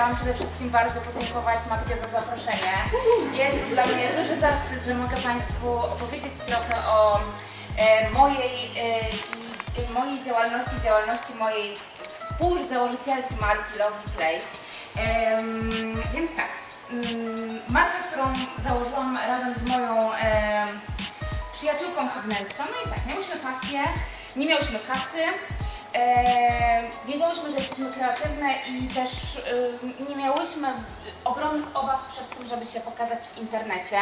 chciałam przede wszystkim bardzo podziękować Magdzie za zaproszenie. Jest dla mnie duży zaszczyt, że mogę Państwu opowiedzieć trochę o e, mojej, e, mojej działalności, działalności mojej współzałożycielki marki Lovely Place. Em, więc tak, mm, marka, którą założyłam razem z moją em, przyjaciółką z wnętrza. No i tak, miałyśmy pasję, nie miałyśmy kasy. E, wiedziałyśmy, że jesteśmy kreatywne i też e, nie miałyśmy ogromnych obaw przed tym, żeby się pokazać w internecie.